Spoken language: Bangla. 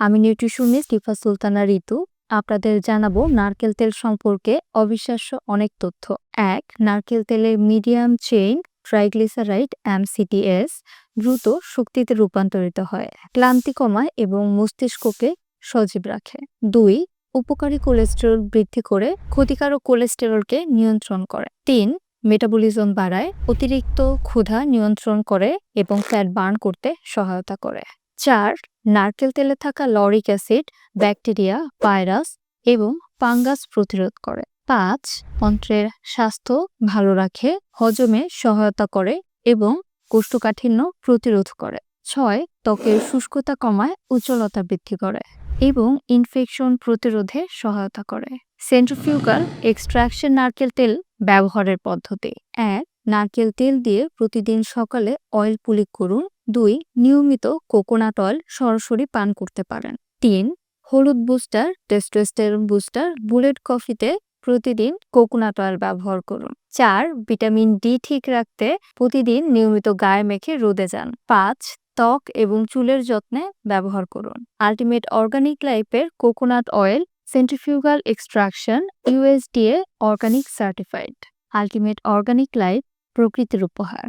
আমি নিউট্রিশনিস্ট ইফা সুলতানা ঋতু। আপনাদের জানাব, নারকেল তেল সম্পর্কে অবিশ্বাস্য অনেক তথ্য। এক, নারকেল তেলের মিডিয়াম চেইন ট্রাইগ্লিসারাইড এমসিটিএস দ্রুত শক্তিতে রূপান্তরিত হয়, ক্লান্তি কমায় এবং মস্তিষ্ককে সজীব রাখে। দুই, উপকারী কোলেস্টেরল বৃদ্ধি করে ক্ষতিকারক কোলেস্টেরলকে নিয়ন্ত্রণ করে। তিন, মেটাবলিজম বাড়ায়, অতিরিক্ত ক্ষুধা নিয়ন্ত্রণ করে এবং ফ্যাট বার্ন করতে সহায়তা করে। চার নারকেল তেলে থাকা লরিক অ্যাসিড, ব্যাকটেরিয়া, ভাইরাস এবং ফাঙ্গাস প্রতিরোধ করে। পাঁচ অন্ত্রের স্বাস্থ্য ভালো রাখে, হজমে সহায়তা করে এবং কোষ্ঠকাঠিন্য প্রতিরোধ করে। ছয়, ত্বকের শুষ্কতা কমায়, উজ্জ্বলতা বৃদ্ধি করে এবং ইনফেকশন প্রতিরোধে সহায়তা করে। সেন্ট্রিফিউগাল এক্সট্রাকশন নারকেল তেল ব্যবহারের পদ্ধতি। এক, নারকেল তেল দিয়ে প্রতিদিন সকালে অয়েল পুলিক করুন দুই, নিয়মিত কোকোনাট অয়েল সরাসরি পান করতে পারেন। তিন, হলুদ বুস্টার, টেস্টোস্টেরন বুস্টার, বুলেট কফিতে প্রতিদিন কোকোনাট অয়েল ব্যবহার করুন। চার, ভিটামিন ডি ঠিক রাখতে প্রতিদিন নিয়মিত গায়ে মেখে রোদে যান। পাঁচ, ত্বক এবং চুলের যত্নে ব্যবহার করুন। আলটিমেট অর্গানিক লাইফের coconut oil centrifugal extraction USDA organic certified. Ultimate organic life প্রকৃতির উপহার।